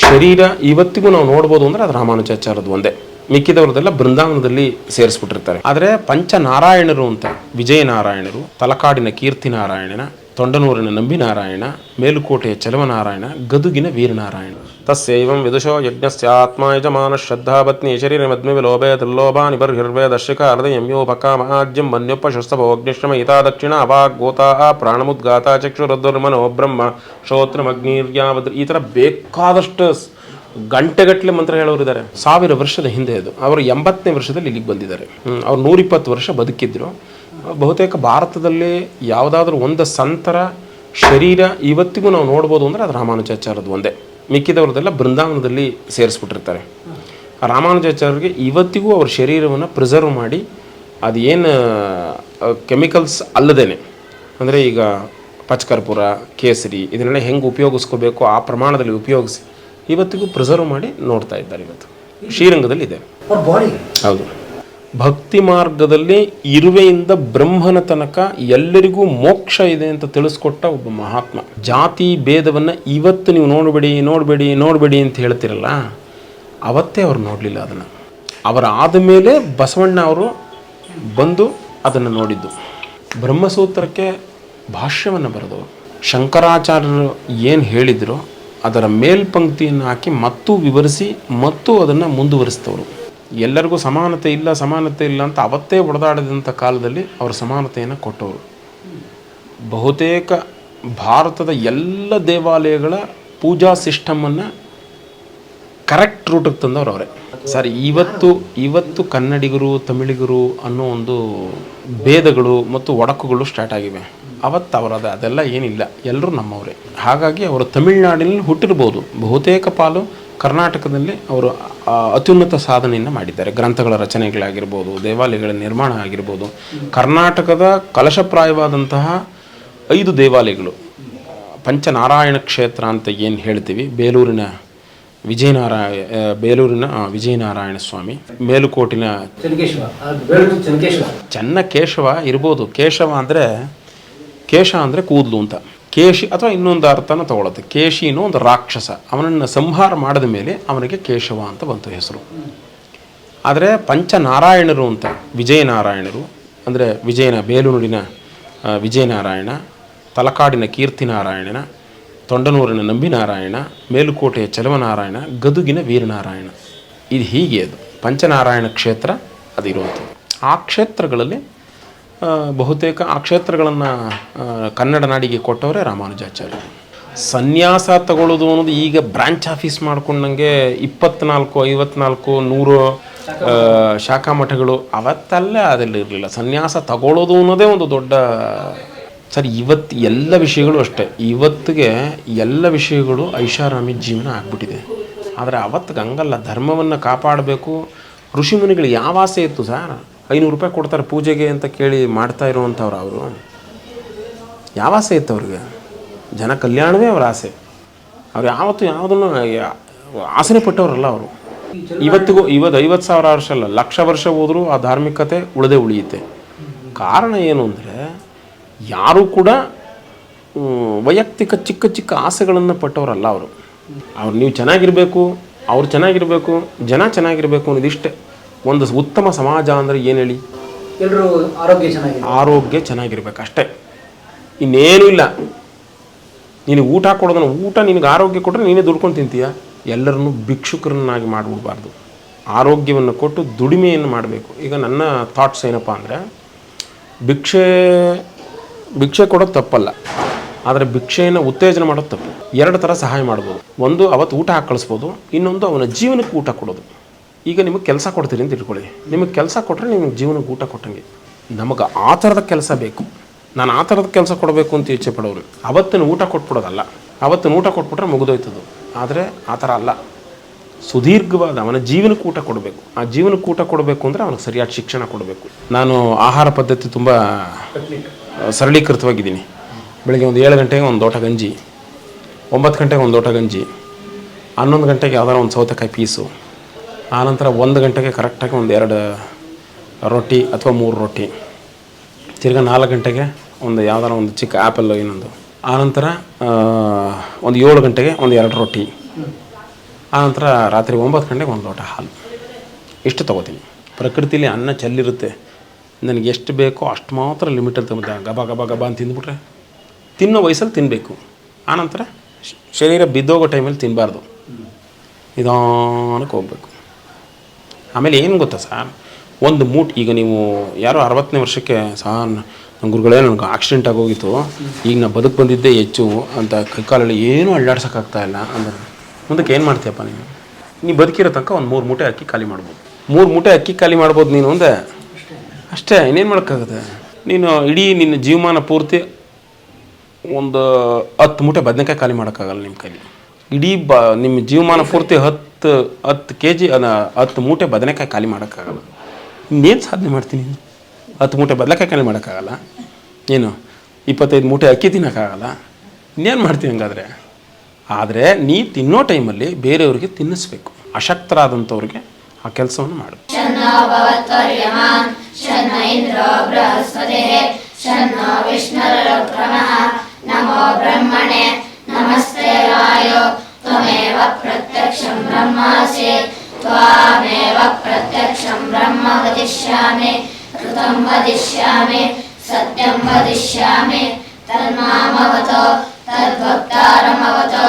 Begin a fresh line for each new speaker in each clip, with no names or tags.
ಶರೀರ ಇವತ್ತಿಗೂ ನಾವು ನೋಡ್ಬೋದು ಅಂದ್ರೆ ಅದು ರಾಮಾನುಜಾಚಾರದ ಒಂದೇ. ಮಿಕ್ಕಿದವ್ರದೆಲ್ಲ ಬೃಂದಾವನದಲ್ಲಿ ಸೇರಿಸ್ಬಿಟ್ಟಿರ್ತಾರೆ. ಆದರೆ ಪಂಚನಾರಾಯಣರು ಅಂತ, ವಿಜಯನಾರಾಯಣರು, ತಲಕಾಡಿನ ಕೀರ್ತಿ ನಾರಾಯಣನ ತೊಂಡನೂರಿನ ನಂಬಿನಾರಾಯಣ, ಮೇಲುಕೋಟೆಯ ಚಲವನಾರಾಯಣ, ಗದುಗಿನ ವೀರನಾರಾಯಣ. ತಸ್ಯೈವಂ ವಿದುಷೋ ಯಜ್ಞಸ್ಯ ಯಜಮಾನ ಶ್ರದ್ಧಾ ಪತ್ನಿ ಶರೀರ ಮದ್ಮೆ ಲೋಭೆ ದುರ್ಲೋಭ ನಿಬರ್ಹಿರ್ವೆ ದರ್ಶಕ ಹೃದಯಂ ಯೋಪಕಾಮಾಜ್ಯಂ ಮನ್ಯೋಪಶಸ್ತಭೋಗ್ನಿಶ್ರಮ ಹಿತಾ ದಕ್ಷಿಣ ಅವಾಗ್ಗೋತಾ ಪ್ರಾಣಮುದ್ಗಾತ ಚಕ್ಷುರದುರ್ಮನೋ ಬ್ರಹ್ಮ ಶ್ರೋತ್ರಮಗ್ನಿರ್ಯಾವದ್ ಈ ಥರ ಬೇಕಾದಷ್ಟು ಗಂಟೆಗಟ್ಟಲೆ ಮಂತ್ರ ಹೇಳೋರು ಇದ್ದಾರೆ ಸಾವಿರ ವರ್ಷದ ಹಿಂದೆ ಅದು. ಅವರು ಎಂಬತ್ತನೇ ವರ್ಷದಲ್ಲಿ ಇಲ್ಲಿಗೆ ಬಂದಿದ್ದಾರೆ. ಅವ್ರು ನೂರಿಪ್ಪತ್ತು ವರ್ಷ ಬದುಕಿದ್ರು. ಬಹುತೇಕ ಭಾರತದಲ್ಲಿ ಯಾವುದಾದ್ರೂ ಒಂದು ಸಂತರ ಶರೀರ ಇವತ್ತಿಗೂ ನಾವು ನೋಡ್ಬೋದು ಅಂದರೆ ಅದು ರಾಮಾನುಜಾಚಾರದ ಒಂದೇ. ಮಿಕ್ಕಿದವ್ರದೆಲ್ಲ ಬೃಂದಾವನದಲ್ಲಿ ಸೇರಿಸ್ಬಿಟ್ಟಿರ್ತಾರೆ. ರಾಮಾನುಜಾಚಾರ್ಯರಿಗೆ ಇವತ್ತಿಗೂ ಅವ್ರ ಶರೀರವನ್ನು ಪ್ರಿಸರ್ವ್ ಮಾಡಿ ಅದು ಏನು ಕೆಮಿಕಲ್ಸ್ ಅಲ್ಲದೇನೆ. ಅಂದರೆ ಈಗ ಪಚ್ಕರ್ಪುರ ಕೇಸರಿ ಇದನ್ನೆಲ್ಲ ಹೆಂಗೆ ಉಪಯೋಗಿಸ್ಕೋಬೇಕು ಆ ಪ್ರಮಾಣದಲ್ಲಿ ಉಪಯೋಗಿಸಿ ಇವತ್ತಿಗೂ ಪ್ರಿಸರ್ವ್ ಮಾಡಿ ನೋಡ್ತಾ ಇದ್ದಾರೆ ಇವತ್ತು. ಶ್ರೀರಂಗದಲ್ಲಿ ಇದೆ ಹೌದು. ಭಕ್ತಿ ಮಾರ್ಗದಲ್ಲಿ ಇರುವೆಯಿಂದ ಬ್ರಹ್ಮನ ತನಕ ಎಲ್ಲರಿಗೂ ಮೋಕ್ಷ ಇದೆ ಅಂತ ತಿಳಿಸ್ಕೊಟ್ಟ ಒಬ್ಬ ಮಹಾತ್ಮ. ಜಾತಿ ಭೇದವನ್ನು ಇವತ್ತು ನೀವು ನೋಡಬೇಡಿ ನೋಡಬೇಡಿ ನೋಡಬೇಡಿ ಅಂತ ಹೇಳ್ತಿರಲ್ಲ, ಅವತ್ತೇ ಅವ್ರು ನೋಡಲಿಲ್ಲ ಅದನ್ನು. ಅವರ ಆದಮೇಲೆ ಬಸವಣ್ಣ ಅವರು ಬಂದು ಅದನ್ನು ನೋಡಿದ್ದು. ಬ್ರಹ್ಮಸೂತ್ರಕ್ಕೆ ಭಾಷ್ಯವನ್ನು ಬರೆದವರು. ಶಂಕರಾಚಾರ್ಯರು ಏನು ಹೇಳಿದ್ರು ಅದರ ಮೇಲ್ಪಂಕ್ತಿಯನ್ನು ಹಾಕಿ ಮತ್ತೂ ವಿವರಿಸಿ, ಮತ್ತು ಅದನ್ನು ಮುಂದುವರಿಸಿದವರು ಎಲ್ಲರಿಗೂ ಸಮಾನತೆ ಇಲ್ಲ ಸಮಾನತೆ ಇಲ್ಲ ಅಂತ ಅವತ್ತೇ ಒಡೆದಾಡಿದಂಥ ಕಾಲದಲ್ಲಿ ಅವರು ಸಮಾನತೆಯನ್ನು ಕೊಟ್ಟವರು. ಬಹುತೇಕ ಭಾರತದ ಎಲ್ಲ ದೇವಾಲಯಗಳ ಪೂಜಾ ಸಿಸ್ಟಮನ್ನು ಕರೆಕ್ಟ್ ರೂಟಿಗೆ ತಂದವರು ಅವರೇ. ಸರ್, ಇವತ್ತು ಇವತ್ತು ಕನ್ನಡಿಗರು, ತಮಿಳಿಗರು ಅನ್ನೋ ಒಂದು ಭೇದಗಳು ಮತ್ತು ಒಡಕುಗಳು ಸ್ಟಾರ್ಟ್ ಆಗಿವೆ. ಅವತ್ತು ಅವರದ, ಅದೆಲ್ಲ ಏನಿಲ್ಲ. ಎಲ್ಲರೂ ನಮ್ಮವರೇ. ಹಾಗಾಗಿ ಅವರು ತಮಿಳ್ನಾಡಿನಲ್ಲಿ ಹುಟ್ಟಿರ್ಬೋದು. ಬಹುತೇಕ ಪಾಲು ಕರ್ನಾಟಕದಲ್ಲಿ ಅವರು ಅತ್ಯುನ್ನತ ಸಾಧನೆಯನ್ನು ಮಾಡಿದ್ದಾರೆ. ಗ್ರಂಥಗಳ ರಚನೆಗಳಾಗಿರ್ಬೋದು ದೇವಾಲಯಗಳ ನಿರ್ಮಾಣ ಆಗಿರ್ಬೋದು. ಕರ್ನಾಟಕದ ಕಲಶಪ್ರಾಯವಾದಂತಹ ಐದು ದೇವಾಲಯಗಳು. ಪಂಚನಾರಾಯಣ ಕ್ಷೇತ್ರ ಅಂತ ಏನು ಹೇಳ್ತೀವಿ? ಬೇಲೂರಿನ ವಿಜಯನಾರಾಯ ಬೇಲೂರಿನ ವಿಜಯನಾರಾಯಣ ಸ್ವಾಮಿ. ಮೇಲುಕೋಟಿನ
ಚೆನ್ನಕೇಶವ
ಇರ್ಬೋದು. ಕೇಶವ ಅಂದರೆ ಕೇಶ ಅಂದರೆ ಕೂದಲು ಅಂತ. ಕೇಶಿ ಅಥವಾ ಇನ್ನೊಂದು ಅರ್ಥನ ತಗೊಳುತ್ತೆ. ಕೇಶಿನೂ ಒಂದು ರಾಕ್ಷಸ. ಅವನನ್ನು ಸಂಹಾರ ಮಾಡಿದ ಮೇಲೆ ಅವನಿಗೆ ಕೇಶವ ಅಂತ ಬಂತು ಹೆಸರು. ಆದರೆ ಪಂಚನಾರಾಯಣರು ಅಂತ, ವಿಜಯನಾರಾಯಣರು, ಅಂದರೆ ವಿಜಯನ ಬೇಲೂರಿನ ವಿಜಯನಾರಾಯಣ, ತಲಕಾಡಿನ ಕೀರ್ತಿನಾರಾಯಣನ ತೊಂಡನೂರಿನ ನಂಬಿನಾರಾಯಣ, ಮೇಲುಕೋಟೆಯ ಚಲವನಾರಾಯಣ, ಗದುಗಿನ ವೀರನಾರಾಯಣ. ಇದು ಹೀಗೆ ಅದು. ಪಂಚನಾರಾಯಣ ಕ್ಷೇತ್ರ ಅದಿರುವಂಥದ್ದು. ಆ ಕ್ಷೇತ್ರಗಳಲ್ಲಿ ಬಹುತೇಕ ಆ ಕ್ಷೇತ್ರಗಳನ್ನು ಕನ್ನಡ ನಾಡಿಗೆ ಕೊಟ್ಟವರೇ ರಾಮಾನುಜಾಚಾರ್ಯ. ಸನ್ಯಾಸ ತಗೊಳ್ಳೋದು ಅನ್ನೋದು ಈಗ ಬ್ರಾಂಚ್ ಆಫೀಸ್ ಮಾಡ್ಕೊಂಡಂಗೆ ಇಪ್ಪತ್ನಾಲ್ಕು, ಐವತ್ನಾಲ್ಕು, ನೂರು ಶಾಖಾ ಮಠಗಳು ಅವತ್ತಲ್ಲೇ ಅದೆಲ್ಲ ಇರಲಿಲ್ಲ. ಸನ್ಯಾಸ ತಗೊಳ್ಳೋದು ಅನ್ನೋದೇ ಒಂದು ದೊಡ್ಡ, ಸರ್, ಇವತ್ತು ಎಲ್ಲ ವಿಷಯಗಳು ಅಷ್ಟೇ. ಇವತ್ತಿಗೆ ಎಲ್ಲ ವಿಷಯಗಳು ಐಷಾರಾಮಿ ಜೀವನ ಆಗ್ಬಿಟ್ಟಿದೆ. ಆದರೆ ಅವತ್ತಿಗೆ ಹಂಗಲ್ಲ ಧರ್ಮವನ್ನು ಕಾಪಾಡಬೇಕು. ಋಷಿಮುನಿಗಳು ಯಾವ ಆಸೆ ಇತ್ತು ಸರ್? ಐನೂರು ರೂಪಾಯಿ ಕೊಡ್ತಾರೆ ಪೂಜೆಗೆ ಅಂತ ಕೇಳಿ ಮಾಡ್ತಾ ಇರುವಂಥವ್ರು ಅವರು. ಯಾವ ಆಸೆ ಇತ್ತು ಅವ್ರಿಗೆ? ಜನ ಕಲ್ಯಾಣವೇ ಅವ್ರ ಆಸೆ. ಅವ್ರು ಯಾವತ್ತು ಯಾವುದನ್ನು ಆಸನೆ ಪಟ್ಟವರಲ್ಲ ಅವರು. ಇವತ್ತಿಗೂ ಇವತ್ತು ಐವತ್ತು ಸಾವಿರ ವರ್ಷ ಅಲ್ಲ, ಲಕ್ಷ ವರ್ಷ ಹೋದರೂ ಆ ಧಾರ್ಮಿಕತೆ ಉಳದೇ ಉಳಿಯುತ್ತೆ. ಕಾರಣ ಏನು ಅಂದರೆ, ಯಾರೂ ಕೂಡ ವೈಯಕ್ತಿಕ ಚಿಕ್ಕ ಚಿಕ್ಕ ಆಸೆಗಳನ್ನು ಪಟ್ಟವರಲ್ಲ ಅವರು. ಅವ್ರು ನೀವು ಚೆನ್ನಾಗಿರಬೇಕು, ಅವ್ರು ಚೆನ್ನಾಗಿರಬೇಕು, ಜನ ಚೆನ್ನಾಗಿರಬೇಕು ಅನ್ನೋದಿಷ್ಟೇ. ಒಂದು ಉತ್ತಮ ಸಮಾಜ ಅಂದರೆ ಏನು ಹೇಳಿ?
ಎಲ್ಲರೂ ಆರೋಗ್ಯ ಚೆನ್ನಾಗಿ
ಆರೋಗ್ಯ ಚೆನ್ನಾಗಿರ್ಬೇಕು ಅಷ್ಟೇ. ಇನ್ನೇನೂ ಇಲ್ಲ. ನಿನಗೆ ಊಟ ಕೊಡೋದನ್ನ ಊಟ ನಿನಗೆ ಆರೋಗ್ಯ ಕೊಟ್ಟರೆ ನೀನೇ ದುಡ್ಕೊಂಡು ತಿಂತೀಯ? ಎಲ್ಲರನ್ನೂ ಭಿಕ್ಷುಕರನ್ನಾಗಿ ಮಾಡಿಬಿಡ್ಬಾರ್ದು. ಆರೋಗ್ಯವನ್ನು ಕೊಟ್ಟು ದುಡಿಮೆಯನ್ನು ಮಾಡಬೇಕು. ಈಗ ನನ್ನ ಥಾಟ್ಸ್ ಏನಪ್ಪ ಅಂದರೆ ಭಿಕ್ಷೆ ಭಿಕ್ಷೆ ಕೊಡೋದು ತಪ್ಪಲ್ಲ. ಆದರೆ ಭಿಕ್ಷೆಯನ್ನು ಉತ್ತೇಜನ ಮಾಡೋದು ತಪ್ಪು. ಎರಡು ಥರ ಸಹಾಯ ಮಾಡ್ಬೋದು. ಒಂದು ಅವತ್ತು ಊಟ ಹಾಕಿ ಕಳಿಸ್ಬೋದು ಇನ್ನೊಂದು ಅವನ ಜೀವನಕ್ಕೆ ಊಟ ಕೊಡೋದು. ಈಗ ನಿಮಗೆ ಕೆಲಸ ಕೊಡ್ತೀರಿ ಅಂತ ಇಟ್ಕೊಳ್ಳಿ. ನಿಮಗೆ ಕೆಲಸ ಕೊಟ್ಟರೆ ನಿಮಗೆ ಜೀವನಕ್ಕೆ ಊಟ ಕೊಟ್ಟಂಗೆ. ನಮಗೆ ಆ ಥರದ ಕೆಲಸ ಬೇಕು. ನಾನು ಆ ಥರದ ಕೆಲಸ ಕೊಡಬೇಕು ಅಂತ ಇಚ್ಛೆ ಪಡೋರು. ಅವತ್ತಿನ ಊಟ ಕೊಟ್ಬಿಡೋದಲ್ಲ. ಅವತ್ತಿನ ಊಟ ಕೊಟ್ಬಿಟ್ರೆ ಮುಗಿದೋಯ್ತದು. ಆದರೆ ಆ ಥರ ಅಲ್ಲ. ಸುದೀರ್ಘವಾದ ಅವನ ಜೀವನಕ್ಕೆ ಊಟ ಕೊಡಬೇಕು. ಆ ಜೀವನಕ್ಕೆ ಊಟ ಕೊಡಬೇಕು ಅಂದರೆ ಅವನಿಗೆ ಸರಿಯಾದ ಶಿಕ್ಷಣ ಕೊಡಬೇಕು. ನಾನು ಆಹಾರ ಪದ್ಧತಿ ತುಂಬ ಸರಳೀಕೃತವಾಗಿದ್ದೀನಿ. ಬೆಳಗ್ಗೆ ಒಂದು ಏಳು ಗಂಟೆಗೆ ಒಂದು ಲೋಟ ಗಂಜಿ, ಒಂಬತ್ತು ಗಂಟೆಗೆ ಒಂದು ಲೋಟ ಗಂಜಿ, ಹನ್ನೊಂದು ಗಂಟೆಗೆ ಯಾವ್ದಾರ ಒಂದು ಸೌತೆಕಾಯಿ ಪೀಸು ಆನಂತರ ಒಂದು ಗಂಟೆಗೆ ಕರೆಕ್ಟಾಗಿ ಒಂದು ಎರಡು ರೊಟ್ಟಿ ಅಥವಾ ಮೂರು ರೊಟ್ಟಿ. ತಿರ್ಗ ನಾಲ್ಕು ಗಂಟೆಗೆ ಒಂದು ಯಾವ್ದಾರ ಒಂದು ಚಿಕ್ಕ ಆ್ಯಪಲ್ಲು ಇನ್ನೊಂದು ಆನಂತರ ಒಂದು ಏಳು ಗಂಟೆಗೆ ಒಂದು ಎರಡು ರೊಟ್ಟಿ. ಆನಂತರ ರಾತ್ರಿ ಒಂಬತ್ತು ಗಂಟೆಗೆ ಒಂದು ಲೋಟ ಹಾಲು. ಇಷ್ಟು ತೊಗೋತೀನಿ. ಪ್ರಕೃತಿಲಿ ಅನ್ನ ಚೆಲ್ಲಿರುತ್ತೆ. ನನಗೆ ಎಷ್ಟು ಬೇಕೋ ಅಷ್ಟು ಮಾತ್ರ ಲಿಮಿಟಲ್ಲಿ ತಗೊಂಡು ಗಬ ಗಬ ಗಬ ಅಂತ ತಿಂದ್ಬಿಟ್ರೆ ತಿನ್ನೋ ವಯಸ್ಸಲ್ಲಿ ತಿನ್ನಬೇಕು ಆನಂತರ ಶರೀರ ಬಿದ್ದೋಗೋ ಟೈಮಲ್ಲಿ ತಿನ್ನಬಾರ್ದು ನಿಧಾನಕ್ಕೆ ಹೋಗ್ಬೇಕು. ಆಮೇಲೆ ಏನು ಗೊತ್ತಾ ಸರ್ ಒಂದು ಮೂಟ್, ಈಗ ನೀವು ಯಾರೋ ಅರವತ್ತನೇ ವರ್ಷಕ್ಕೆ ಸರ್ ನಮ್ಮ ಗುರುಗಳೇ ನನಗೆ ಆಕ್ಸಿಡೆಂಟ್ ಆಗೋಗಿತ್ತು ಈಗ ನಾ ಬದುಕು ಬಂದಿದ್ದೇ ಹೆಚ್ಚು ಅಂತ ಕೈಕಾಲಲ್ಲಿ ಏನೂ ಅಳ್ಳಾಡ್ಸೋಕ್ಕಾಗ್ತಾ ಇಲ್ಲ ಅಂದರೆ. ಮುಂದಕ್ಕೆ ಏನು ಮಾಡ್ತೀಯಪ್ಪ ನೀನು? ನೀ ಬದುಕಿರೋ ತನಕ ಒಂದು ಮೂರು ಮೂಟೆ ಅಕ್ಕಿ ಖಾಲಿ ಮಾಡ್ಬೋದು. ಮೂರು ಮೂಟೆ ಅಕ್ಕಿ ಖಾಲಿ ಮಾಡ್ಬೋದು ನೀನು ಅಂದೆ? ಅಷ್ಟೇ, ಇನ್ನೇನು ಮಾಡೋಕ್ಕಾಗುತ್ತೆ? ನೀನು ಇಡೀ ನಿನ್ನ ಜೀವಮಾನ ಪೂರ್ತಿ ಒಂದು ಹತ್ತು ಮೂಟೆ ಬದನೆಕಾಯಿ ಖಾಲಿ ಮಾಡೋಕ್ಕಾಗಲ್ಲ ನಿಮ್ಮ ಕೈಲಿ. ಇಡೀ ಬ, ನಿಮ್ಮ ಜೀವಮಾನ ಪೂರ್ತಿ ಹತ್ತು ಹತ್ತು ಹತ್ತು ಕೆ ಜಿ ಹತ್ತು ಮೂಟೆ ಬದನೆಕಾಯಿ ಖಾಲಿ ಮಾಡೋಕ್ಕಾಗಲ್ಲ. ಇನ್ನೇನು ಸಾಧನೆ ಮಾಡ್ತೀನಿ ಹತ್ತು ಮೂಟೆ ಬದನೆಕಾಯಿ ಖಾಲಿ ಮಾಡೋಕ್ಕಾಗಲ್ಲ? ಏನು? ಇಪ್ಪತ್ತೈದು ಮೂಟೆ ಅಕ್ಕಿ ತಿನ್ನೋಕ್ಕಾಗಲ್ಲ? ಇನ್ನೇನು ಮಾಡ್ತೀನಿ ಹಂಗಾದರೆ? ಆದರೆ ನೀ ತಿನ್ನೋ ಟೈಮಲ್ಲಿ ಬೇರೆಯವ್ರಿಗೆ ತಿನ್ನಿಸ್ಬೇಕು. ಅಶಕ್ತರಾದಂಥವ್ರಿಗೆ ಆ ಕೆಲಸವನ್ನು ಮಾಡು.
ನಮೋ ಬ್ರಹ್ಮಣೆ, ನಮಸ್ತೆ ವಾಯೋ शन्नो विष्णुरुक्रमः नमो ब्रह्मणे नमस्ते वायो त्वमेव प्रत्यक्षं ब्रह्मासि त्वामेव प्रत्यक्षं ब्रह्म वदिष्यामि कृतं वदिष्यामि सत्यं वदिष्यामि तन्मामवतो तद्वक्तारमवतो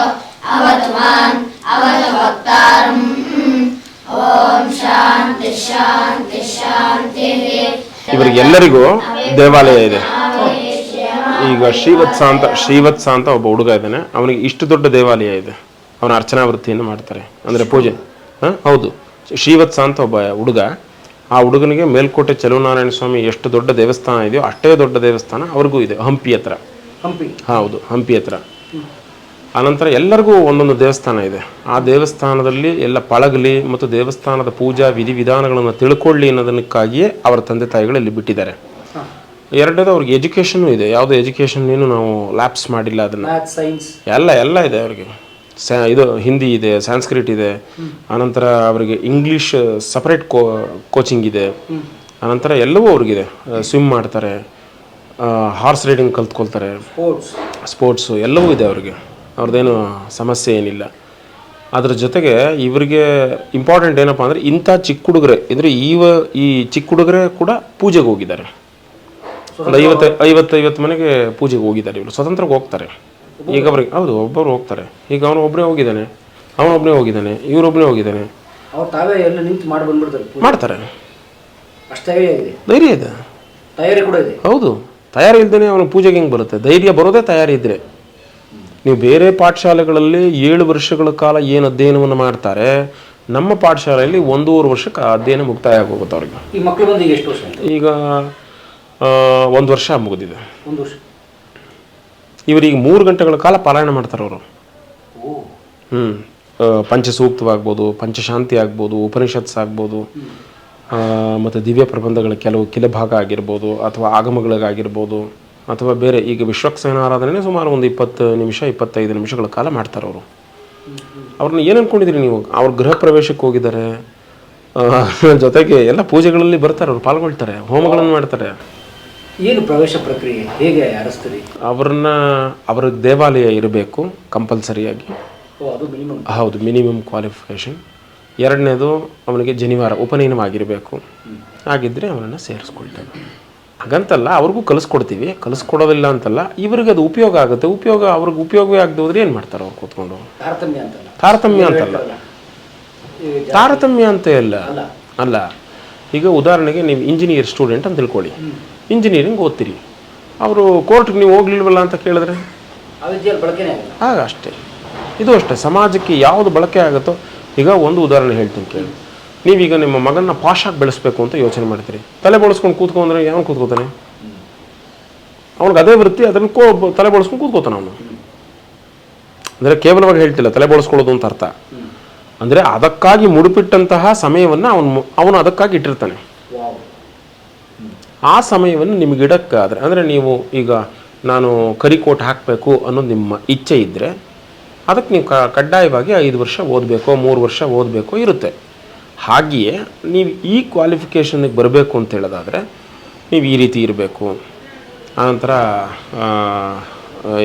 अवतु मान् अवतु वक्तारम् ॐ शान्ति शान्ति शान्तिः
ಇವರಿಗೆಲ್ಲರಿಗೂ ದೇವಾಲಯ ಇದೆ ಈಗ ಶ್ರೀವತ್ಸ ಅಂತ ಶ್ರೀವತ್ಸ ಅಂತ ಒಬ್ಬ ಹುಡುಗ ಇದ್ದಾನೆ ಅವನಿಗೆ ಇಷ್ಟು ದೊಡ್ಡ ದೇವಾಲಯ ಇದೆ ಅವನ ಅರ್ಚನಾ ವೃತ್ತಿಯನ್ನು ಮಾಡ್ತಾರೆ. ಅಂದರೆ ಪೂಜೆ. ಹಾಂ? ಹೌದು. ಶ್ರೀವತ್ಸ ಅಂತ ಒಬ್ಬ ಹುಡುಗ ಆ ಹುಡುಗನಿಗೆ ಮೇಲ್ಕೋಟೆ ಚಲುವನಾರಾಯಣ ಸ್ವಾಮಿ ಎಷ್ಟು ದೊಡ್ಡ ದೇವಸ್ಥಾನ ಇದೆಯೋ ಅಷ್ಟೇ ದೊಡ್ಡ ದೇವಸ್ಥಾನ ಅವ್ರಿಗೂ ಇದೆ ಹಂಪಿ ಹತ್ರ.
ಹಂಪಿ.
ಹೌದು ಹಂಪಿ ಹತ್ರ. ಆನಂತರ ಎಲ್ಲರಿಗೂ ಒಂದೊಂದು ದೇವಸ್ಥಾನ ಇದೆ. ಆ ದೇವಸ್ಥಾನದಲ್ಲಿ ಎಲ್ಲ ಪಳಗಲಿ ಮತ್ತು ದೇವಸ್ಥಾನದ ಪೂಜಾ ವಿಧಿವಿಧಾನಗಳನ್ನು ತಿಳ್ಕೊಳ್ಳಿ ಅನ್ನೋದಕ್ಕಾಗಿಯೇ ಅವರ ತಂದೆ ತಾಯಿಗಳು ಇಲ್ಲಿ ಬಿಟ್ಟಿದ್ದಾರೆ. ಎರಡನೇದು ಅವ್ರಿಗೆ ಎಜುಕೇಷನ್ ಇದೆ. ಯಾವುದೇ ಎಜುಕೇಷನ್ ಏನು ನಾವು ಲ್ಯಾಪ್ಸ್ ಮಾಡಿಲ್ಲ ಅದನ್ನು. ಎಲ್ಲ ಎಲ್ಲ ಇದೆ ಅವರಿಗೆ. ಸ್ಯಾ ಇದು ಹಿಂದಿ ಇದೆ ಸ್ಯಾನ್ಸ್ಕ್ರಿಟ್ ಇದೆ. ಆನಂತರ ಅವರಿಗೆ ಇಂಗ್ಲೀಷ್ ಸಪ್ರೇಟ್ ಕೋ ಕೋಚಿಂಗ್ ಇದೆ. ಆನಂತರ ಎಲ್ಲವೂ ಅವ್ರಿಗಿದೆ. ಸ್ವಿಮ್ ಮಾಡ್ತಾರೆ. ಹಾರ್ಸ್ ರೈಡಿಂಗ್ ಕಲ್ತ್ಕೊಳ್ತಾರೆ.
ಸ್ಪೋರ್ಟ್ಸ್
ಸ್ಪೋರ್ಟ್ಸು ಎಲ್ಲವೂ ಇದೆ ಅವ್ರಿಗೆ. ಅವ್ರದ್ದೇನು ಸಮಸ್ಯೆ ಏನಿಲ್ಲ. ಅದ್ರ ಜೊತೆಗೆ ಇವರಿಗೆ ಇಂಪಾರ್ಟೆಂಟ್ ಏನಪ್ಪ ಅಂದರೆ ಇಂಥ ಚಿಕ್ಕ ಹುಡುಗರೆ ಅಂದರೆ ಈವ ಈ ಚಿಕ್ಕ ಹುಡುಗರೆ ಕೂಡ ಪೂಜೆಗೆ ಹೋಗಿದ್ದಾರೆ. ಒಂದು ಐವತ್ತು ಐವತ್ತು ಐವತ್ತು ಮನೆಗೆ ಪೂಜೆಗೆ ಹೋಗಿದ್ದಾರೆ ಇವರು. ಸ್ವತಂತ್ರಕ್ಕೆ ಹೋಗ್ತಾರೆ. ಈಗ ಒಬ್ಬರಿಗೆ ಹೌದು ಒಬ್ಬರು ಹೋಗ್ತಾರೆ. ಈಗ ಅವನು ಒಬ್ಬನೇ ಹೋಗಿದ್ದಾನೆ ಅವನೊಬ್ಬನೇ ಹೋಗಿದ್ದಾನೆ ಇವರೊಬ್ಬನೇ ಹೋಗಿದ್ದಾನೆ.
ಅವ್ರು ತಾವೇ ಎಲ್ಲ ನಿಂತು ಮಾಡಿ ಬಂದ್ಬಿಡ್ತಾರೆ
ಮಾಡ್ತಾರೆ.
ಅಷ್ಟು ಧೈರ್ಯ ಇದೆ.
ಧೈರ್ಯ ಇದೆ.
ತಯಾರಿ ಕೂಡ ಇದೆ.
ಹೌದು. ತಯಾರಿ ಇಲ್ದೇ ಅವನು ಪೂಜೆಗೆ ಹೆಂಗೆ ಬರುತ್ತೆ? ಧೈರ್ಯ ಬರೋದೇ ತಯಾರಿ ಇದ್ದರೆ ನೀವು ಬೇರೆ ಪಾಠಶಾಲೆಗಳಲ್ಲಿ ಏಳು ವರ್ಷಗಳ ಕಾಲ ಏನು ಅಧ್ಯಯನವನ್ನು ಮಾಡ್ತಾರೆ ನಮ್ಮ ಪಾಠಶಾಲೆಯಲ್ಲಿ ಒಂದೂವರೆ ವರ್ಷಕ್ಕೆ ಅಧ್ಯಯನ ಮುಕ್ತಾಯ ಆಗೋಗುತ್ತೆ ಅವ್ರಿಗೆ.
ಈ ಮಕ್ಕಳು ಬಂದು ಈಗ ಎಷ್ಟು ವರ್ಷ ಆಯ್ತು?
ಈಗ ಒಂದು ವರ್ಷ ಮುಗಿದಿದೆ.
ಒಂದು ವರ್ಷ.
ಇವರಿಗೆ ಮೂರು ಗಂಟೆಗಳ ಕಾಲ ಪಾರಾಯಣ ಮಾಡ್ತಾರೆ ಅವರು. ಹ್ಞೂ ಪಂಚಸೂಕ್ತವಾಗ್ಬೋದು ಪಂಚಶಾಂತಿ ಆಗ್ಬೋದು ಉಪನಿಷತ್ಸ್ ಆಗ್ಬೋದು ಮತ್ತು ದಿವ್ಯ ಪ್ರಬಂಧಗಳ ಕೆಲವು ಕಿಲಭಾಗ ಆಗಿರ್ಬೋದು ಅಥವಾ ಆಗಮಗಳಿಗಾಗಿರ್ಬೋದು ಅಥವಾ ಬೇರೆ ಈಗ ವಿಶ್ವಕ್ಸೇನ ಆರಾಧನೆ ಸುಮಾರು ಒಂದು ಇಪ್ಪತ್ತು ನಿಮಿಷ ಇಪ್ಪತ್ತೈದು ನಿಮಿಷಗಳ ಕಾಲ ಮಾಡ್ತಾರೆ ಅವರು. ಅವ್ರನ್ನ ಏನು ಅಂದ್ಕೊಂಡಿದ್ರಿ ನೀವು? ಅವ್ರ ಗೃಹ ಪ್ರವೇಶಕ್ಕೆ ಹೋಗಿದ್ದಾರೆ. ಜೊತೆಗೆ ಎಲ್ಲ ಪೂಜೆಗಳಲ್ಲಿ ಬರ್ತಾರೆ ಅವ್ರು ಪಾಲ್ಗೊಳ್ತಾರೆ ಹೋಮಗಳನ್ನು ಮಾಡ್ತಾರೆ.
ಏನು ಪ್ರವೇಶ ಪ್ರಕ್ರಿಯೆ ಹೇಗೆ ಅರಸ್ತೀರಿ?
ಅವ್ರನ್ನ ಅವರ ದೇವಾಲಯ ಇರಬೇಕು ಕಂಪಲ್ಸರಿಯಾಗಿ. ಹೌದು ಮಿನಿಮಮ್ ಕ್ವಾಲಿಫಿಕೇಷನ್ ಎರಡನೇದು ಅವನಿಗೆ ಜನಿವಾರ ಉಪನಯನವಾಗಿರಬೇಕು. ಆಗಿದ್ದರೆ ಅವನನ್ನು ಸೇರಿಸ್ಕೊಳ್ತೇವೆ. ಹಾಗಂತಲ್ಲ ಅವ್ರಿಗೂ ಕಲಿಸ್ಕೊಡ್ತೀವಿ. ಕಲಿಸ್ಕೊಡೋದಿಲ್ಲ ಅಂತಲ್ಲ ಇವ್ರಿಗೆ ಅದು ಉಪಯೋಗ ಆಗುತ್ತೆ. ಉಪಯೋಗ ಅವ್ರಿಗೆ ಉಪಯೋಗವೇ ಆಗದೆ ಹೋದ್ರೆ ಏನು ಮಾಡ್ತಾರೆ ಅವ್ರು ಕೂತ್ಕೊಂಡು?
ತಾರತಮ್ಯ ಅಂತಲ್ಲ.
ತಾರತಮ್ಯ ಅಂತಲ್ಲ.
ಈಗ
ತಾರತಮ್ಯ ಅಂತ ಇಲ್ಲ.
ಅಲ್ಲ.
ಅಲ್ಲ. ಈಗ ಉದಾಹರಣೆಗೆ ನೀವು ಇಂಜಿನಿಯರ್ ಸ್ಟೂಡೆಂಟ್ ಅಂತ ತಿಳ್ಕೊಳ್ಳಿ. ಇಂಜಿನಿಯರಿಂಗ್ ಓದ್ತೀರಿ. ಅವರು ಕೋರ್ಟ್ಗೆ ನೀವು ಹೋಗ್ಲಿಲ್ವಲ್ಲ ಅಂತ ಕೇಳಿದ್ರೆ? ಆಗ ಅಷ್ಟೇ. ಇದು ಅಷ್ಟೇ. ಸಮಾಜಕ್ಕೆ ಯಾವುದು ಬಳಕೆ ಆಗುತ್ತೋ ಈಗ ಒಂದು ಉದಾಹರಣೆ ಹೇಳ್ತೀನಿ ಕೇಳಿ. ನೀವೀಗ ನಿಮ್ಮ ಮಗನ ಪಾಶಾಗಿ ಬೆಳೆಸ್ಬೇಕು ಅಂತ ಯೋಚನೆ ಮಾಡ್ತೀರಿ. ತಲೆ ಬಳಸ್ಕೊಂಡು ಕೂತ್ಕೊಂಡ್ರೆ ಯಾವ ಕೂತ್ಕೋತಾನೆ? ಅವ್ನಿಗೆ ಅದೇ ವೃತ್ತಿ ಅದನ್ನು ಕೋ ತಲೆ ಬಳಸ್ಕೊಂಡು ಕೂತ್ಕೋತಾನೆ ಅವನು. ಅಂದರೆ ಕೇವಲವಾಗಿ ಹೇಳ್ತಿಲ್ಲ ತಲೆ ಬಳಸ್ಕೊಳ್ಳೋದು ಅಂತ ಅರ್ಥ. ಅಂದರೆ ಅದಕ್ಕಾಗಿ ಮುಡುಪಿಟ್ಟಂತಹ ಸಮಯವನ್ನು ಅವನು ಅವನು ಅದಕ್ಕಾಗಿ ಇಟ್ಟಿರ್ತಾನೆ. ಆ ಸಮಯವನ್ನು ನಿಮಗೆ ಇಡಕ್ಕಾದ್ರೆ, ಅಂದರೆ ನೀವು ಈಗ ನಾನು ಕರಿಕೋಟ್ ಹಾಕಬೇಕು ಅನ್ನೋ ನಿಮ್ಮ ಇಚ್ಛೆ ಇದ್ದರೆ ಅದಕ್ಕೆ ನೀವು ಕಡ್ಡಾಯವಾಗಿ ಐದು ವರ್ಷ ಓದಬೇಕೋ, ಮೂರು ವರ್ಷ ಓದಬೇಕೋ ಇರುತ್ತೆ. ಹಾಗೆಯೇ ನೀವು ಈ ಕ್ವಾಲಿಫಿಕೇಷನಿಗೆ ಬರಬೇಕು ಅಂತ ಹೇಳೋದಾದರೆ, ನೀವು ಈ ರೀತಿ ಇರಬೇಕು. ಆನಂತರ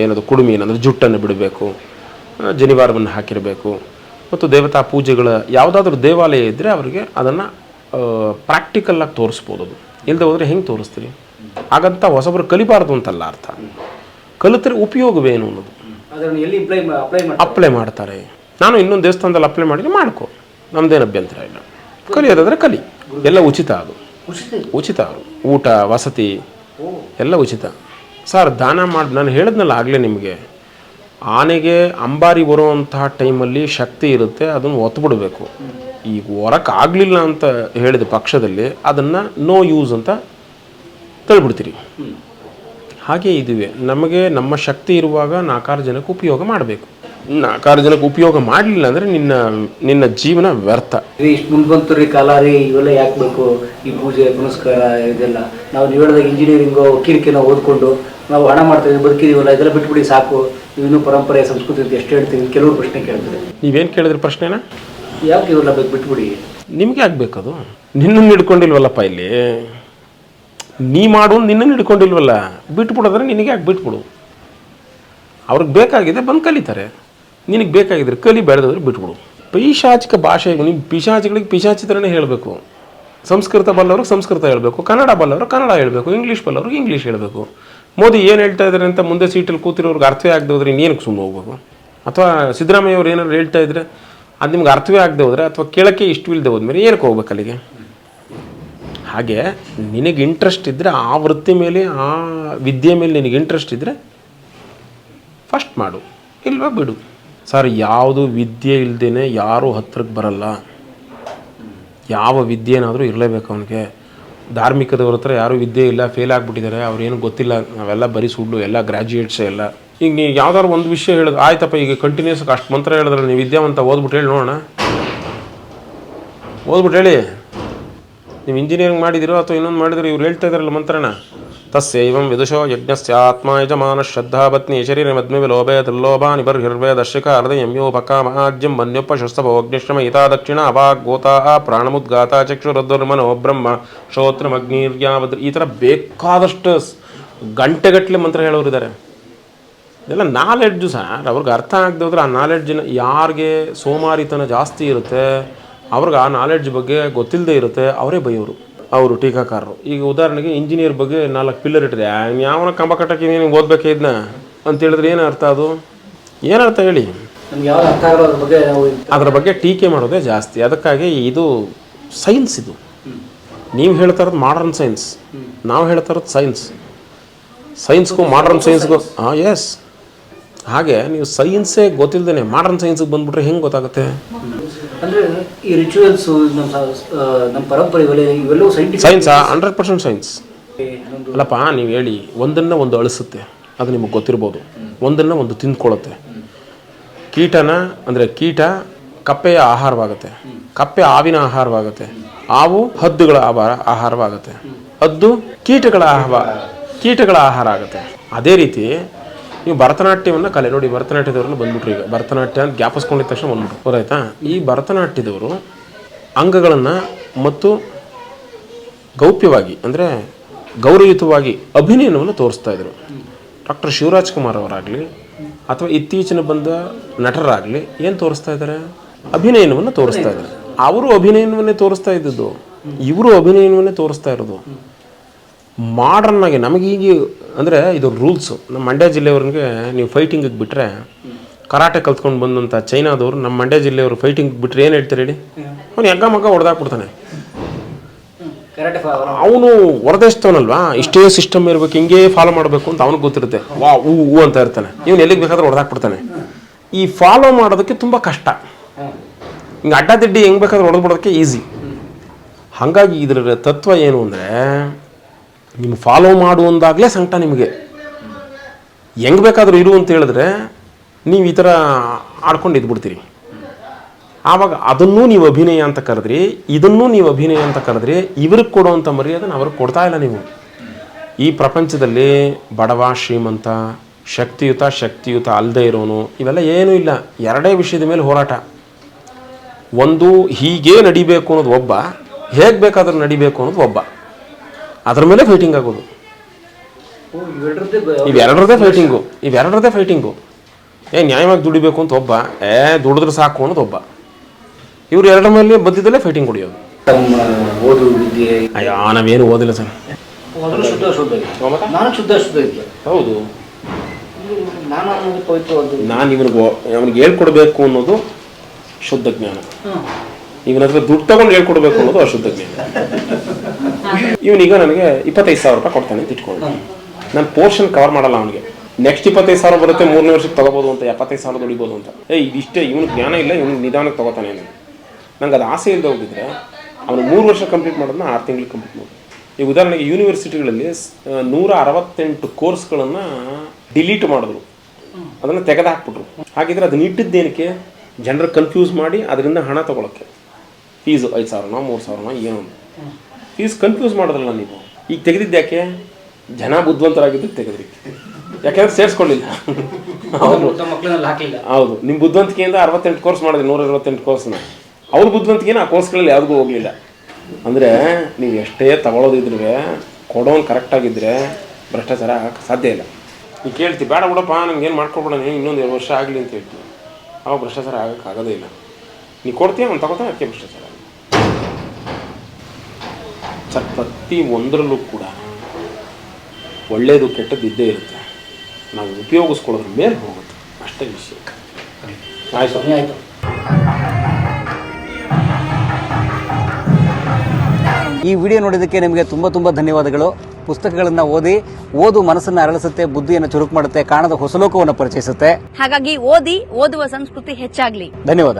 ಏನದು ಕುಡುಮಿ ಏನಂದರೆ ಜುಟ್ಟನ್ನು ಬಿಡಬೇಕು ಜನಿವಾರವನ್ನು ಹಾಕಿರಬೇಕು. ಮತ್ತು ದೇವತಾ ಪೂಜೆಗಳ ಯಾವುದಾದ್ರೂ ದೇವಾಲಯ ಇದ್ದರೆ ಅವರಿಗೆ ಅದನ್ನು ಪ್ರಾಕ್ಟಿಕಲ್ಲಾಗಿ ತೋರಿಸ್ಬೋದು ಇಲ್ಲದೆ ಹೋದರೆ ಹೆಂಗೆ ತೋರಿಸ್ತೀರಿ? ಹಾಗಂತ ಹೊಸಬ್ರು ಕಲಿಬಾರ್ದು ಅಂತಲ್ಲ ಅರ್ಥ. ಕಲಿತರೆ ಉಪಯೋಗವೇನು ಅನ್ನೋದು.
ಅಪ್ಲೈ
ಮಾಡ್ತಾರೆ? ನಾನು ಇನ್ನೊಂದು ದೇವಸ್ಥಾನದಲ್ಲಿ ಅಪ್ಲೈ ಮಾಡಿದ್ರೆ ಮಾಡ್ಕೋ. ನಮ್ದೇನು ಅಭ್ಯಂತರ ಇಲ್ಲ. ಕಲಿಯೋದಾದರೆ ಕಲಿ. ಎಲ್ಲ ಉಚಿತ ಅದು.
ಉಚಿತ.
ಉಚಿತ ಊಟ ವಸತಿ ಎಲ್ಲ ಉಚಿತ. ಸರ್ ದಾನ ಮಾಡಿ ನಾನು ಹೇಳಿದ್ನಲ್ಲ ಆಗಲೇ ನಿಮಗೆ. ಆನೆಗೆ ಅಂಬಾರಿ ಬರುವಂತಹ ಟೈಮಲ್ಲಿ ಶಕ್ತಿ ಇರುತ್ತೆ ಅದನ್ನು ಒತ್ಬಿಡ್ಬೇಕು. ಈಗ ಹೊರಕ್ಕೆ ಆಗಲಿಲ್ಲ ಅಂತ ಹೇಳಿದ ಪಕ್ಷದಲ್ಲಿ ಅದನ್ನು ನೋ ಯೂಸ್ ಅಂತ ತಳ್ಬಿಡ್ತೀರಿ. ಹಾಗೆ ಇದುವೆ ನಮಗೆ ನಮ್ಮ ಶಕ್ತಿ ಇರುವಾಗ ನಾಲ್ಕಾರು ಜನಕ್ಕೆ ಉಪಯೋಗ ಮಾಡಬೇಕು. ನಾಲ್ಕಾರು ಜನಕ್ಕೆ ಉಪಯೋಗ ಮಾಡಲಿಲ್ಲ ಅಂದರೆ ನಿನ್ನ ನಿನ್ನ ಜೀವನ ವ್ಯರ್ಥ.
ಇಷ್ಟು ಮುಂದೆ ಬಂತು ರೀ ಕಾಲ ರೀ ಇವೆಲ್ಲ ಯಾಕೆ ಬೇಕು? ಈ ಪೂಜೆ ಪುನಸ್ಕಾರ ಇದೆಲ್ಲ. ನಾವು ನೀವು ಹೇಳಿದಾಗ ಇಂಜಿನಿಯರಿಂಗು ಕಿರಿಕಿನ ಓದ್ಕೊಂಡು ನಾವು ಹಣ ಮಾಡ್ತೀವಿ ಬದುಕಿದೀವಲ್ಲ ಇದೆಲ್ಲ ಬಿಟ್ಬಿಡಿ ಸಾಕು. ಇನ್ನೂ ಪರಂಪರೆ ಸಂಸ್ಕೃತಿ ಎಷ್ಟು ಹೇಳ್ತೀವಿ ಕೆಲವರು ಪ್ರಶ್ನೆ ಕೇಳ್ತೀವಿ
ನೀವೇನು ಕೇಳಿದ್ರಿ ಪ್ರಶ್ನೆನ?
ಯಾಕೆ ಬೇಕು ಬಿಟ್ಬಿಡಿ?
ನಿಮಗೆ ಆಗ್ಬೇಕದು ನಿನ್ನನ್ನು ಹಿಡ್ಕೊಂಡಿಲ್ವಲ್ಲಪ್ಪ ಇಲ್ಲಿ. ನೀ ಮಾಡು ನಿನ್ನನ್ನು ಹಿಡ್ಕೊಂಡಿಲ್ವಲ್ಲ? ಬಿಟ್ಬಿಡೋದ್ರೆ ನಿನಗೆ ಯಾಕೆ ಬಿಟ್ಬಿಡು? ಅವ್ರಿಗೆ ಬೇಕಾಗಿದೆ ಬಂದು ಕಲಿತಾರೆ. ನಿನಗೆ ಬೇಕಾಗಿದ್ರೆ ಕಲಿ ಬೆಳೆದವ್ರೆ ಬಿಟ್ಬಿಡು. ಪೈಶಾಚಿಕ ಭಾಷೆ ನೀವು ಪಿಶಾಚಿಗಳಿಗೆ ಪಿಶಾಚಿತ್ರನೇ ಹೇಳಬೇಕು. ಸಂಸ್ಕೃತ ಬಲ್ಲವ್ರಿಗೆ ಸಂಸ್ಕೃತ ಹೇಳಬೇಕು, ಕನ್ನಡ ಬಲ್ಲವರು ಕನ್ನಡ ಹೇಳಬೇಕು, ಇಂಗ್ಲೀಷ್ ಬಲ್ಲವ್ರಿಗೆ ಇಂಗ್ಲೀಷ್ ಹೇಳಬೇಕು. ಮೋದಿ ಏನು ಹೇಳ್ತಾ ಇದ್ದಾರೆ ಅಂತ ಮುಂದೆ ಸೀಟಲ್ಲಿ ಕೂತಿರೋರ್ಗೆ ಅರ್ಥವೇ ಆಗದೆ ಹೋದ್ರೆ ಇನ್ನೇನಕ್ಕೆ ಸುಮ್ಮನೆ ಹೋಗ್ಬೇಕು? ಅಥವಾ ಸಿದ್ದರಾಮಯ್ಯ ಅವ್ರು ಏನಾದ್ರು ಹೇಳ್ತಾ ಇದ್ರೆ ಅದು ನಿಮ್ಗೆ ಅರ್ಥವೇ ಆಗದೆ ಹೋದ್ರೆ ಅಥವಾ ಇಷ್ಟು ಇಷ್ಟವಿಲ್ಲದೆ ಹೋದ್ಮೇಲೆ ಏನಕ್ಕೆ ಹೋಗ್ಬೇಕು ಅಲ್ಲಿಗೆ? ಹಾಗೆ ನಿನಗೆ ಇಂಟ್ರೆಸ್ಟ್ ಇದ್ದರೆ ಆ ವೃತ್ತಿ ಮೇಲೆ, ಆ ವಿದ್ಯೆ ಮೇಲೆ ನಿನಗೆ ಇಂಟ್ರೆಸ್ಟ್ ಇದ್ದರೆ ಫಸ್ಟ್ ಮಾಡು, ಇಲ್ವಾ ಬಿಡು. ಸರ್, ಯಾವುದು ವಿದ್ಯೆ ಇಲ್ಲದೇ ಯಾರೂ ಹತ್ರಕ್ಕೆ ಬರಲ್ಲ. ಯಾವ ವಿದ್ಯೆನಾದರೂ ಇರಲೇಬೇಕು ಅವನಿಗೆ. ಧಾರ್ಮಿಕದವ್ರ ಹತ್ರ ಯಾರೂ ವಿದ್ಯೆ ಇಲ್ಲ ಫೇಲ್ ಆಗಿಬಿಟ್ಟಿದ್ದಾರೆ ಅವ್ರೇನು ಗೊತ್ತಿಲ್ಲ, ನಾವೆಲ್ಲ ಬರೀ ಸುಳ್ಳು, ಎಲ್ಲ ಗ್ರ್ಯಾಜುಯೇಟ್ಸೇ ಎಲ್ಲ. ಈಗ ನೀವು ಯಾವ್ದಾದ್ರು ಒಂದು ವಿಷಯ ಹೇಳಿದ್ರೆ, ಆಯ್ತಪ್ಪ, ಈಗ ಕಂಟಿನ್ಯೂಸ್ ಅಷ್ಟು ಮಂತ್ರ ಹೇಳಿದ್ರೆ ನೀವು ವಿದ್ಯಾವಂತ ಓದ್ಬಿಟ್ಟು ಹೇಳಿ ನೋಡೋಣ. ಓದ್ಬಿಟ್ಟು ಹೇಳಿ. ನೀವು ಇಂಜಿನಿಯರಿಂಗ್ ಮಾಡಿದಿರೋ ಅಥವಾ ಇನ್ನೊಂದು ಮಾಡಿದಿರೋ ಇವ್ರು ಹೇಳ್ತಾ ಇದಾರಲ್ಲ ಮಂತ್ರನ. ತಸ್ಯೈವಂ ವಿದುಷೋ ಯಜ್ಞಸ್ಯ ಆತ್ಮ ಯಜಮಾನ ಶ್ರದ್ಧಾ ಪತ್ನಿ ಶರೀರ ಮದ್ಮೆ ಲೋಭೆ ತ್ರಿಲೋಭ ನಿಬರ್ಹಿರ್ವೆ ದರ್ಶಕ ಹೃದಯ ಯಮ್ಯೋಪಕಾಮಾಜ್ಯಂ ಅಗ್ನಿಶ್ರಮ ಹಿತಾ ದಕ್ಷಿಣ ಗೋತಾ ಪ್ರಾಣಮುದ್ಗಾತ ಚಕ್ಷುರದುರ್ಮನೋ ಬ್ರಹ್ಮ ಶ್ರೋತ್ರಮಗ್ನಿರ್ಯಾವದ್ ಈ ಥರ ಬೇಕಾದಷ್ಟು ಗಂಟೆಗಟ್ಟಲೆ ಮಂತ್ರ ಹೇಳೋರು ಇದ್ದಾರೆ ಇದೆಲ್ಲ ನಾಲೆಡ್ಜು ಸರ್ ಅವ್ರಿಗೆ ಅರ್ಥ ಆಗದೆ ಹೋದ್ರೆ ಆ ನಾಲೆಡ್ಜಿನ ಯಾರಿಗೆ ಸೋಮಾರಿತನ ಜಾಸ್ತಿ ಇರುತ್ತೆ ಅವ್ರಿಗೆ ಆ ನಾಲೆಡ್ಜ್ ಬಗ್ಗೆ ಗೊತ್ತಿಲ್ಲದೆ ಇರುತ್ತೆ ಅವರೇ ಬೈಯೋರು ಅವರು ಟೀಕಾಕಾರರು. ಈಗ ಉದಾಹರಣೆಗೆ ಇಂಜಿನಿಯರ್ ಬಗ್ಗೆ ನಾಲ್ಕು ಪಿಲ್ಲರ್ ಇಟ್ಟಿದೆ. ಯಾವನ ಕಂಬ ಕಟ್ಟಕ್ಕೆ ನೀನು ಓದಬೇಕೆ ಇದನ್ನ ಅಂತ ಹೇಳಿದ್ರೆ ಏನು ಅರ್ಥ ಅದು? ಏನರ್ಥ ಹೇಳಿ?
ಅದರ ಬಗ್ಗೆ
ಟೀಕೆ ಮಾಡೋದೇ ಜಾಸ್ತಿ. ಅದಕ್ಕಾಗಿ ಇದು ಸೈನ್ಸ್ ಇದು. ನೀವು ಹೇಳ್ತಾ ಇರೋದು ಮಾಡರ್ನ್ ಸೈನ್ಸ್ ನಾವು ಹೇಳ್ತಾ ಇರೋದು ಸೈನ್ಸ್ ಸೈನ್ಸ್ಗೂ ಮಾಡರ್ನ್ ಸೈನ್ಸ್ಗೂ ಹಾಂ ಎಸ್ ಹಾಗೆ ನೀವು ಸೈನ್ಸೇ ಗೊತ್ತಿಲ್ಲದೇ ಮಾಡರ್ನ್ ಸೈನ್ಸ್ಗೆ ಬಂದ್ಬಿಟ್ರೆ ಹೆಂಗೆ ಗೊತ್ತಾಗುತ್ತೆ?
ಅಂದ್ರೆ ಈ ರಿಚುವಲ್ಸ್ ನಮ್ಮ ನಮ್ಮ ಪರಂಪರೆ ಇವೆಲ್ಲ ಇವೆಲ್ಲವೂ ಸೈಂಟಿಫಿಕ್
ಸೈನ್ಸಾ ಹಂಡ್ರೆಡ್ ಪರ್ಸೆಂಟ್ ಸೈನ್ಸ್ ಅಲ್ಲಪ್ಪ ನೀವು ಹೇಳಿ ಒಂದನ್ನು ಒಂದು ಅಳಿಸುತ್ತೆ ಅದು ನಿಮಗೆ ಗೊತ್ತಿರ್ಬೋದು. ಒಂದನ್ನು ಒಂದು ತಿಂದ್ಕೊಳ್ಳುತ್ತೆ ಕೀಟನ ಅಂದರೆ ಕೀಟ ಕಪ್ಪೆಯ ಆಹಾರವಾಗುತ್ತೆ. ಕಪ್ಪೆ ಹಾವಿನ ಆಹಾರವಾಗುತ್ತೆ. ಹಾವು ಹದ್ದುಗಳ ಆಹಾರ ಆಹಾರವಾಗುತ್ತೆ. ಹದ್ದು ಕೀಟಗಳ ಆಹಾರ ಕೀಟಗಳ ಆಹಾರ ಆಗುತ್ತೆ. ಅದೇ ರೀತಿ ನೀವು ಭರತನಾಟ್ಯವನ್ನು ಕಲೆ, ನೋಡಿ ಭರತನಾಟ್ಯದವ್ರನ್ನ ಬಂದ್ಬಿಟ್ರು ಈಗ. ಭರತನಾಟ್ಯ ಅಂತ ಜ್ಞಾಪಿಸ್ಕೊಂಡಿದ ತಕ್ಷಣ ಬಂದ್ಬಿಟ್ರು. ಗೊತ್ತಾಯ್ತಾ? ಈ ಭರತನಾಟ್ಯದವರು ಅಂಗಗಳನ್ನು ಮತ್ತು ಗೌಪ್ಯವಾಗಿ, ಅಂದರೆ ಗೌರವಯುತವಾಗಿ ಅಭಿನಯನವನ್ನು ತೋರಿಸ್ತಾ ಇದ್ರು. ಡಾಕ್ಟರ್ ಶಿವರಾಜ್ ಕುಮಾರ್ ಅವರಾಗಲಿ, ಅಥವಾ ಇತ್ತೀಚಿನ ಬಂದ ನಟರಾಗಲಿ, ಏನು ತೋರಿಸ್ತಾ ಇದ್ದಾರೆ ಅಭಿನಯನವನ್ನು ತೋರಿಸ್ತಾ ಇದ್ದಾರೆ ಅವರು ಅಭಿನಯನವನ್ನೇ ತೋರಿಸ್ತಾ ಇದ್ದದ್ದು. ಇವರು ಅಭಿನಯನವನ್ನೇ ತೋರಿಸ್ತಾ ಇರೋದು. ಮಾಡರ್ನ್ ಆಗಿ ನಮಗೆ ಈಗ ಅಂದರೆ ಇದು ರೂಲ್ಸು ನಮ್ಮ ಮಂಡ್ಯ ಜಿಲ್ಲೆಯವ್ರಿಗೆ ನೀವು ಫೈಟಿಂಗಿಗೆ ಬಿಟ್ಟರೆ ಕರಾಟೆ ಕಲ್ತ್ಕೊಂಡು ಬಂದಂಥ ಚೈನಾದವ್ರು ನಮ್ಮ ಮಂಡ್ಯ ಜಿಲ್ಲೆಯವರು ಫೈಟಿಂಗ್ ಬಿಟ್ಟರೆ ಏನು ಹೇಳ್ತಾರೆ ಹೇಳಿ? ಅವನು ಎಗ್ಗ ಮಗ್ಗ ಹೊಡೆದಾಕ್ಬಿಡ್ತಾನೆ. ಅವನು ಹೊರದೇಶ್ತವನಲ್ವಾ ಇಷ್ಟೇ ಸಿಸ್ಟಮ್ ಇರಬೇಕು ಹಿಂಗೆ ಫಾಲೋ ಮಾಡಬೇಕು ಅಂತ ಅವನಿಗೆ ಗೊತ್ತಿರುತ್ತೆ. ವಾ ಹೂ ಹೂ ಅಂತ ಇರ್ತಾನೆ. ಇವನು ಎಲ್ಲಿಗೆ ಬೇಕಾದ್ರೆ ಹೊಡೆದಾಕ್ಬಿಡ್ತಾನೆ. ಈ ಫಾಲೋ ಮಾಡೋದಕ್ಕೆ ತುಂಬ ಕಷ್ಟ. ಹಿಂಗೆ ಅಡ್ಡದಿಡ್ಡಿ ಹೆಂಗೆ ಬೇಕಾದ್ರೆ ಹೊಡೆದ್ಬಿಡೋದಕ್ಕೆ ಈಸಿ ಹಾಗಾಗಿ ಇದರ ತತ್ವ ಏನು ಅಂದರೆ ನಿಮ್ಮ ಫಾಲೋ ಮಾಡುವಂದಾಗಲೇ ಸಂಕಟ ನಿಮಗೆ. ಹೆಂಗೆ ಬೇಕಾದರೂ ಇರು ಅಂತ ಹೇಳಿದ್ರೆ ನೀವು ಈ ಥರ ಆಡ್ಕೊಂಡು ಇದ್ಬಿಡ್ತೀರಿ. ಆವಾಗ ಅದನ್ನೂ ನೀವು ಅಭಿನಯ ಅಂತ ಕರೆದ್ರಿ, ಇದನ್ನೂ ನೀವು ಅಭಿನಯ ಅಂತ ಕರೆದ್ರಿ, ಇವ್ರಿಗೆ ಕೊಡುವಂಥ ಮರ್ಯಾದೆನ ಅವ್ರಿಗೆ ಕೊಡ್ತಾ ಇಲ್ಲ ನೀವು. ಈ ಪ್ರಪಂಚದಲ್ಲಿ ಬಡವ, ಶ್ರೀಮಂತ, ಶಕ್ತಿಯುತ ಶಕ್ತಿಯುತ ಅಲ್ಲದೆ ಇರೋನು, ಇವೆಲ್ಲ ಏನೂ ಇಲ್ಲ. ಎರಡೇ ವಿಷಯದ ಮೇಲೆ ಹೋರಾಟ. ಒಂದು ಹೀಗೇ ನಡಿಬೇಕು ಅನ್ನೋದು ಒಬ್ಬ, ಹೇಗೆ ಬೇಕಾದ್ರೂ ನಡಿಬೇಕು ಅನ್ನೋದು ಒಬ್ಬ. ಅದ್ರ ಮೇಲೆ ಫೈಟಿಂಗ್ ಆಗೋದು. ಇವೆರಡರದೇ ಫೈಟಿಂಗು ಇವೆರಡರದೇ ಫೈಟಿಂಗು ಏ ನ್ಯಾಯವಾಗಿ ದುಡಿಬೇಕು ಅಂತ ಒಬ್ಬ ಏ ದುಡಿದ್ರೆ ಸಾಕು ಅನ್ನೋದು ಒಬ್ಬ. ಇವ್ರು ಎರಡರ ಮೇಲೆ ಮಧ್ಯದಲ್ಲೇ ಫೈಟಿಂಗ್ ಹೊಡಿಯೋದು. ಅಯ್ಯ ನಾವೇನು ಓದಿಲ್ಲ ಸರ್. ಹೌದು?
ನಾನು
ಇವನಿಗೆ ಅವನಿಗೆ ಹೇಳ್ಕೊಡ್ಬೇಕು ಅನ್ನೋದು ಶುದ್ಧ ಜ್ಞಾನ. ಇವನ ಹತ್ರ ದುಡ್ಡು ತಗೊಂಡು ಹೇಳ್ಕೊಡ್ಬೇಕು ಅನ್ನೋದು ಅಶುದ್ಧ ಜ್ಞಾನ. ಇವನೀಗ ನನಗೆ ಇಪ್ಪತ್ತೈದು ಸಾವಿರ ರೂಪಾಯಿ ಕೊಡ್ತಾನೆ ಅಂತ ಇಟ್ಕೊಂಡು ನಾನು ಪೋರ್ಷನ್ ಕವರ್ ಮಾಡಲ್ಲ ಅವನಿಗೆ. ನೆಕ್ಸ್ಟ್ ಇಪ್ಪತ್ತೈದು ಸಾವಿರ ಬರುತ್ತೆ, ಮೂರನೇ ವರ್ಷಕ್ಕೆ ತಗೋಬೋದು ಅಂತ, ಎಪ್ಪತ್ತೈದು ಸಾವಿರ ದುಡಿಬೋದು ಅಂತ. ಏ ಇದಿಷ್ಟೇ ಇವನು ಜ್ಞಾನ ಇಲ್ಲ ಇವನು ನಿಧಾನಕ್ಕೆ ತಗೋತಾನೆ ನಂಗೆ ಅದು ಆಸೆ ಇಲ್ಲದೆ ಹೋಗಿದ್ರೆ ಅವನು ಮೂರು ವರ್ಷ ಕಂಪ್ಲೀಟ್ ಮಾಡೋದನ್ನ ಆರು ತಿಂಗಳು ಕಂಪ್ಲೀಟ್ ಮಾಡೋದು ಈಗ ಉದಾಹರಣೆಗೆ ಯೂನಿವರ್ಸಿಟಿಗಳಲ್ಲಿ ನೂರ ಅರವತ್ತೆಂಟು ಕೋರ್ಸ್ಗಳನ್ನು ಡಿಲೀಟ್ ಮಾಡಿದ್ರು. ಅದನ್ನು ತೆಗೆದುಹಾಕ್ಬಿಟ್ರು ಹಾಗಿದ್ರೆ ಅದನ್ನ ಇಟ್ಟಿದ್ದೇನಕ್ಕೆ? ಜನರು ಕನ್ಫ್ಯೂಸ್ ಮಾಡಿ ಅದರಿಂದ ಹಣ ತಗೊಳಕ್ಕೆ. ಫೀಸು ಐದು ಸಾವಿರನೋ ಮೂರು ಸಾವಿರನೋ ಏನು ಫೀಸ್ ಕನ್ಫ್ಯೂಸ್ ಮಾಡಿದ್ರಲ್ಲ ನೀವು. ಈಗ ತೆಗೆದಿದ್ದು ಯಾಕೆ? ಜನ ಬುದ್ಧಿವಂತರಾಗಿದ್ದು ತೆಗೆದ್ರಿ. ಯಾಕೆಂದ್ರೆ ಸೇರಿಸ್ಕೊಳ್ಳಿಲ್ಲ. ಹೌದು ನಿಮ್ಮ ಬುದ್ಧಿವಂತಿಕೆಯಿಂದ ಅರವತ್ತೆಂಟು ಕೋರ್ಸ್ ಮಾಡಿದೆ ನೂರ ಅರವತ್ತೆಂಟು ಕೋರ್ಸ್ನ ಅವ್ರ ಬುದ್ಧಿವಂತಿಕೆನ ಆ ಕೋರ್ಸ್ಗಳಲ್ಲಿ ಯಾವುದೂ ಹೋಗಲಿಲ್ಲ. ಅಂದರೆ ನೀವು ಎಷ್ಟೇ ತಗೊಳ್ಳೋದಿದ್ರೆ ಕೊಡೋನು ಕರೆಕ್ಟಾಗಿದ್ದರೆ ಭ್ರಷ್ಟಾಚಾರ ಆಗಕ್ಕೆ ಸಾಧ್ಯ ಇಲ್ಲ. ನೀವು ಕೇಳ್ತಿ ಬೇಡ ಬಿಡಪ್ಪ ನಂಗೆ ಏನು ಮಾಡ್ಕೊಬೇಡ ನೀನು ಇನ್ನೊಂದು ಎರಡು ವರ್ಷ ಆಗಲಿ ಅಂತ ಹೇಳ್ತೀವಿ ಅವಾಗ ಭ್ರಷ್ಟಾಚಾರ ಆಗೋಕ್ಕಾಗೋದೇ ಆಗೋದೇ ಇಲ್ಲ. ನೀವು ಕೊಡ್ತೀಯ? ಅವ್ನು ತಗೋತಾನೆ ಅದಕ್ಕೆ ಭ್ರಷ್ಟಾಚಾರ. ಸರ್ ಪ್ರತಿ ಒಂದರಲ್ಲೂ ಕೂಡ ಒಳ್ಳೆಯದು ಕೆಟ್ಟದ್ದು ಇದ್ದೇ ಇರುತ್ತೆ. ನಾವು ಉಪಯೋಗಿಸ್ಕೊಳ್ಳೋದ್ರ ಮೇಲೆ ಹೋಗುತ್ತೆ. ಅಷ್ಟೇ ವಿಷಯ. ಆಯ್ತು.
ಆಯ್ತು.
ಈ ವಿಡಿಯೋ ನೋಡಿದ್ದಕ್ಕೆ ನಿಮಗೆ ತುಂಬ ತುಂಬ ಧನ್ಯವಾದಗಳು. ಪುಸ್ತಕಗಳನ್ನು ಓದಿ ಓದು ಮನಸ್ಸನ್ನು ಅರಳಿಸುತ್ತೆ ಬುದ್ಧಿಯನ್ನು ಚುರುಕು ಮಾಡುತ್ತೆ ಕಾಣದ ಹೊಸಲೋಕವನ್ನು ಪರಿಚಯಿಸುತ್ತೆ.
ಹಾಗಾಗಿ ಓದಿ ಓದುವ ಸಂಸ್ಕೃತಿ ಹೆಚ್ಚಾಗ್ಲಿ.
ಧನ್ಯವಾದ.